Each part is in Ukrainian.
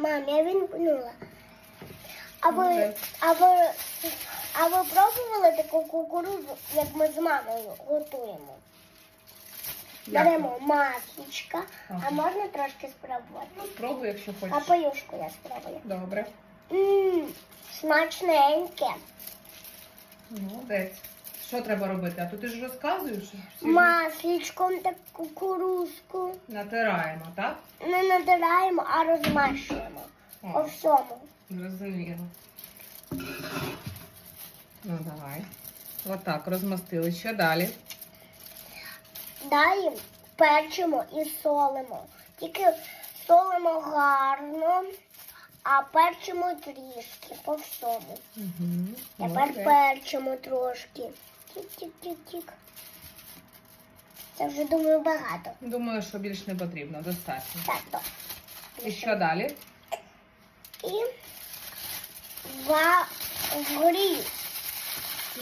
Мам, я вімкнула. А ви, а ви, а ви пробували таку кукурудзу, як ми з мамою готуємо? Як? Беремо масличка, Ага. а можна трошки спробувати? Ну, спробуй, якщо А хочеш. паюшку я спробую. Добре. Ммм, смачненьке. Молодець. Що треба робити? А то ти ж розказуєш. всі ж Масличком та кукурузку Натираємо, так? не натираємо, а розмащуємо. О. Всьому. Зрозуміло. Ну, давай. Отак, розмастили. Що далі? Далі перчимо і солимо. Тільки солимо гарно, а перчимо трішки по всьому. Угу. Тепер перчимо трошки. Тік-тік-тік-тік. Це вже думаю багато. Думаю, що більш не потрібно, достатньо. Так, то. І що далі? І ва- вгорі.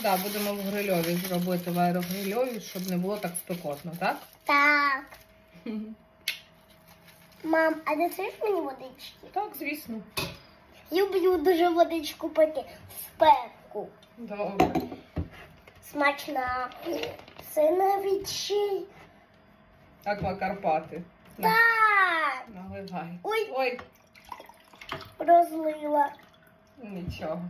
Да, будемо в грильові робити в аерогрильові, щоб не було так спекотно, так? Так. Мам, а дасиш мені водички? Так, звісно. Люблю дуже водичку пити. Спеку. Добре. Смачна. Синовичі. Аквакарпати. На, Так. наливай. Ой. Ой, Розлила. нічого.